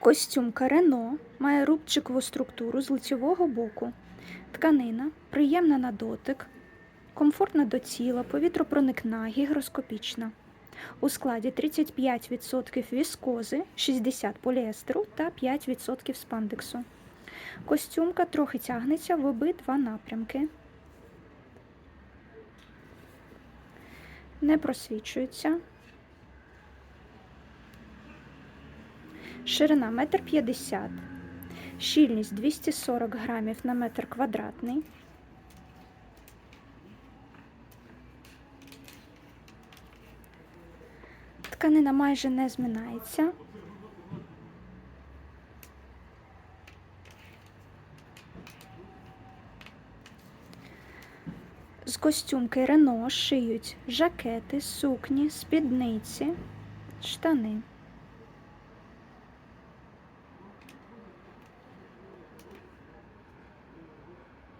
Костюм Карено має рубчикову структуру з лицьового боку. Тканина приємна на дотик, комфортна до тіла, повітропроникна, гігроскопічна. У складі 35% віскози, 60% поліестеру та 5% спандексу. Костюмка трохи тягнеться в обидва напрямки. Не просвічується. Ширина 1,50 м. Щільність 240 грамів на метр квадратний. Тканина майже не зминається. З костюмки Рено шиють жакети, сукні, спідниці, штани.